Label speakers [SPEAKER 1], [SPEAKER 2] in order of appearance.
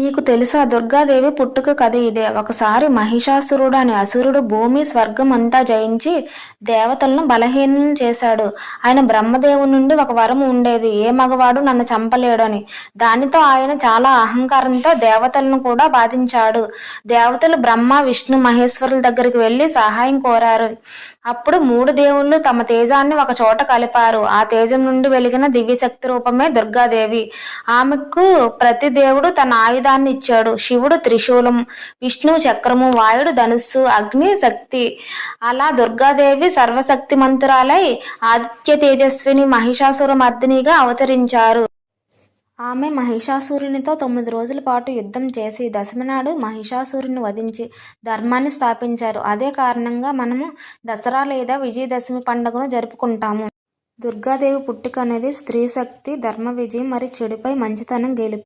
[SPEAKER 1] మీకు తెలుసా దుర్గాదేవి పుట్టుక కథ ఇదే. ఒకసారి మహిషాసురుడు అనే అసురుడు భూమి స్వర్గం అంతా జయించి దేవతలను బలహీనం చేశాడు. ఆయన బ్రహ్మదేవుని నుండి ఒక వరం ఉండేది. ఏ మగవాడు నన్ను చంపలేడని. దానితో ఆయన చాలా అహంకారంతో దేవతలను కూడా బాధించాడు. దేవతలు బ్రహ్మ విష్ణు మహేశ్వరుల దగ్గరికి వెళ్ళి సహాయం కోరారు. అప్పుడు మూడు దేవుళ్ళు తమ తేజాన్ని ఒక చోట కలిపారు. ఆ తేజం నుండి వెలిగిన దివ్యశక్తి రూపమే దుర్గాదేవి. ఆమెకు ప్రతి దేవుడు తన ఆయుధాన్ని ఇచ్చాడు శివుడు త్రిశూలం విష్ణు చక్రము వాయుడు ధనుస్సు అగ్ని శక్తి. అలా దుర్గాదేవి సర్వశక్తి మంత్రాలై ఆదిత్య తేజస్విని మహిషాసుర మర్దినిగా అవతరించారు. ఆమె మహిషాసురునితో తొమ్మిది రోజుల పాటు యుద్ధం చేసి దశమనాడు మహిషాసురుని వధించి ధర్మాన్ని స్థాపించారు. అదే కారణంగా మనము దసరా లేదా విజయదశమి పండుగను జరుపుకుంటాము. దుర్గాదేవి పుట్టుక అనేది స్త్రీ శక్తి ధర్మ విజయం మరి చెడుపై మంచితనం గెలుపు.